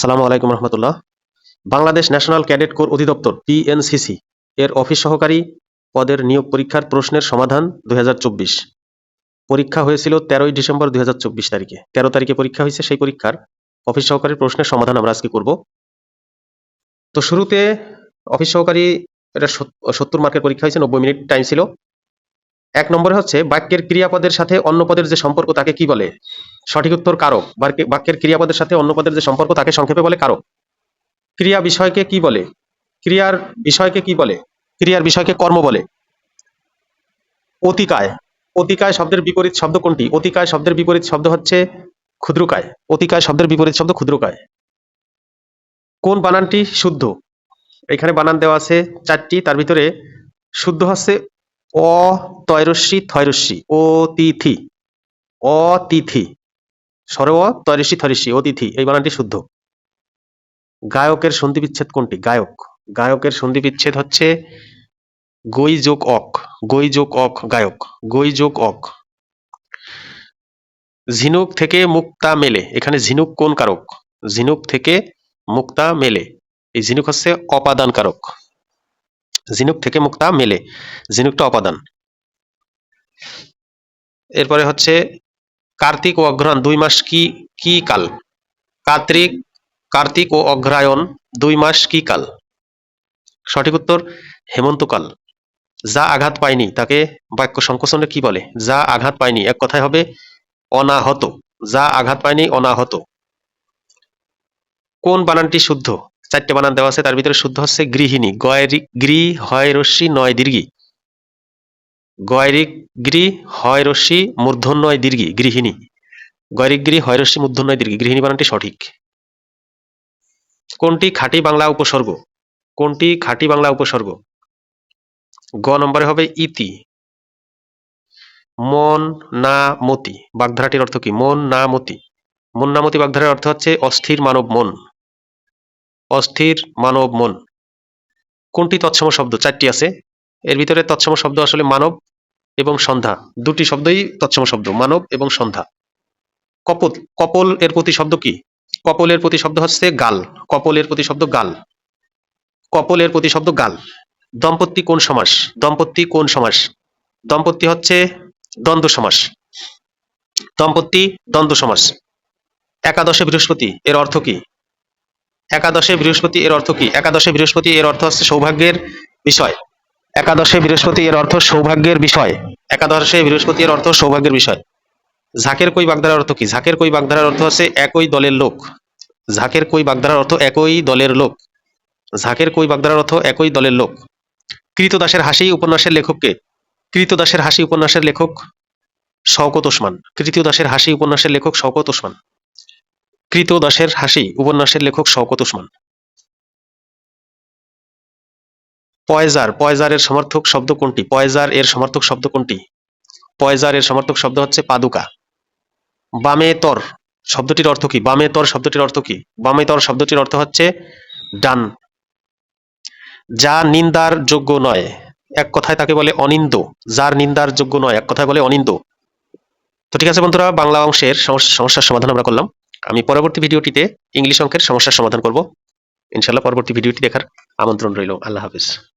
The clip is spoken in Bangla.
সালামু আলাইকুম রহমতুল্লাহ। বাংলাদেশ ন্যাশনাল ক্যাডেট কোর অধিদপ্তর পিএনসিসি এর অফিস সহকারী পদের নিয়োগ পরীক্ষার প্রশ্নের সমাধান দুই হাজার চব্বিশ। পরীক্ষা হয়েছিল তেরোই ডিসেম্বর দুই হাজার চব্বিশ তারিখে। তেরো তারিখে পরীক্ষা হয়েছে, সেই পরীক্ষার অফিস সহকারী প্রশ্নের সমাধান আমরা আজকে করব। তো শুরুতে অফিস সহকারী, এটা সত্তর মার্কের পরীক্ষা হয়েছে, নব্বই মিনিট টাইম ছিল। এক নম্বরে হচ্ছে বাক্যের ক্রিয়াপদের সাথে অন্য পদের যে সম্পর্ক তাকে কি বলে? সঠিক উত্তর কারক। বাক্যে- বাক্যের ক্রিয়াপদের সাথে অন্য পদের যে সম্পর্ক তাকে সংক্ষেপে বলে কারক। ক্রিয়া বিষয়কে কি বলে? ক্রিয়ার বিষয়কে কি বলে? ক্রিয়ার বিষয়কে কর্ম বলে। অতিকায়। অতিকায় শব্দের বিপরীত শব্দ কোনটি? অতিকায় শব্দের বিপরীত শব্দ হচ্ছে ক্ষুদ্রকায়। অতিকায় শব্দের বিপরীত শব্দ ক্ষুদ্রকায়। কোন বানানটি শুদ্ধ? এখানে বানান দেওয়া আছে চারটি, তার ভিতরে শুদ্ধ হচ্ছে অ থয়রস্যি অতিথি অতিথি। সর অ তয়রস্যি অতিথি, এই বানানটি শুদ্ধ। গায়কের সন্ধি বিচ্ছেদ কোনটি? গায়ক। গায়কের সন্ধি বিচ্ছেদ হচ্ছে গই যোগ অক গই যোগ অক গায়ক গই যোগ অক। ঝিনুক থেকে মুক্তা মেলে, এখানে ঝিনুক কোন কারক? ঝিনুক থেকে মুক্তা মেলে। এই ঝিনুক হচ্ছে অপাদান কারক ঝিনুক থেকে মুক্তা মেলে, ঝিনুকটা অপাদান। এরপরে হচ্ছে কার্তিক ও অগ্রহায়ণ দুই মাস কি কি কাল? কার্তিক কার্তিক ও অগ্রায়ণ দুই মাস কি কাল? সঠিক উত্তর হেমন্তকাল যা আঘাত পায়নি, তাকে বাক্য সংকোচনে কি বলে? যা আঘাত পায়নি, এক কথায় হবে অনাহত। যা আঘাত পায়নি, অনাহত। কোন বানানটি শুদ্ধ? চারটে বানান দেওয়া আছে, তার ভিতরে শুদ্ধ হচ্ছে গৃহিণী। গয়রি, গৃ, হয়, রশ্মি, নয়, দীর্ঘি। গয়রিক গৃ, হয়, রশ্মি মূর্ধন্যয় দীর্ঘি, গৃহিণী। গয়রিক গৃ, হয়, রশ্মি মূর্ধন্যয় দীর্ঘি, গৃহিণী বানানটি সঠিক। কোনটি খাঁটি বাংলা উপসর্গ? কোনটি খাঁটি বাংলা উপসর্গ? গ নম্বরে হবে ইতি। মন, না, মতি। বাগধারাটির অর্থ কি? মন, না, মতি। মন, না, মতি বাগধারার অর্থ হচ্ছে অস্থির মানব মন। অস্থির মানব মন। কোনটি তৎসম শব্দ? চারটি আছে। এর ভিতরে তৎসম শব্দ আসলে মানব এবং সন্ধ্যা। দুটি শব্দই তৎসম শব্দ, মানব এবং সন্ধ্যা। কপল কপল এর প্রতি শব্দ কি? কপলের প্রতি শব্দ হচ্ছে গাল। কপলের প্রতি শব্দ গাল। কপলের প্রতি শব্দ গাল। দম্পতি কোন সমাস? দম্পতি কোন সমাস? দম্পতি হচ্ছে দ্বন্দ্ব সমাস। দম্পতি দ্বন্দ্ব সমাস। একাদশে বৃহস্পতি, এর অর্থ কি? একাদশে বৃহস্পতি এর অর্থ কি? একাদশে বৃহস্পতি এর অর্থ হচ্ছে সৌভাগ্যের বিষয়। একাদশে বৃহস্পতি এর অর্থ সৌভাগ্যের বিষয়। একাদশে বৃহস্পতি এর অর্থ সৌভাগ্যের বিষয়। ঝাঁকের কই বাগধারার অর্থ কি? ঝাঁকের কই বাগধারার অর্থ হচ্ছে একই দলের লোক। ঝাঁকের কই বাগধারার অর্থ একই দলের লোক। ঝাঁকের কই বাগধারার অর্থ একই দলের লোক। কৃতদাসের হাসি উপন্যাসের লেখককে কৃতদাসের হাসি উপন্যাসের লেখক শওকত ওসমান। কৃতদাসের হাসি উপন্যাসের লেখক শওকত ওসমান। কৃতদাসের হাসি, উপন্যাসের লেখক শওকত ওসমান। পয়জার পয়জার এর সমর্থক শব্দ কোনটি? পয়জার এর সমর্থক শব্দ কোনটি? পয়জার এর সমর্থক শব্দ হচ্ছে পাদুকা। বামে তর, শব্দটির অর্থ কি? বামে তর শব্দটির অর্থ কি? বামে তর শব্দটির অর্থ হচ্ছে ডান। যা নিন্দার যোগ্য নয়, এক কথায় তাকে বলে অনিন্দ। যার নিন্দার যোগ্য নয়, এক কথায় বলে অনিন্দ। তো ঠিক আছে বন্ধুরা, বাংলা অংশের সমস্যা- সমস্যার সমাধান আমরা করলাম। আমি পরবর্তী ভিডিওটিতে ইংলিশ অঙ্কের সমস্যার সমাধান করব। ইনশাল্লাহ পরবর্তী ভিডিওটি দেখার আমন্ত্রণ রইল। আল্লাহ হাফিজ।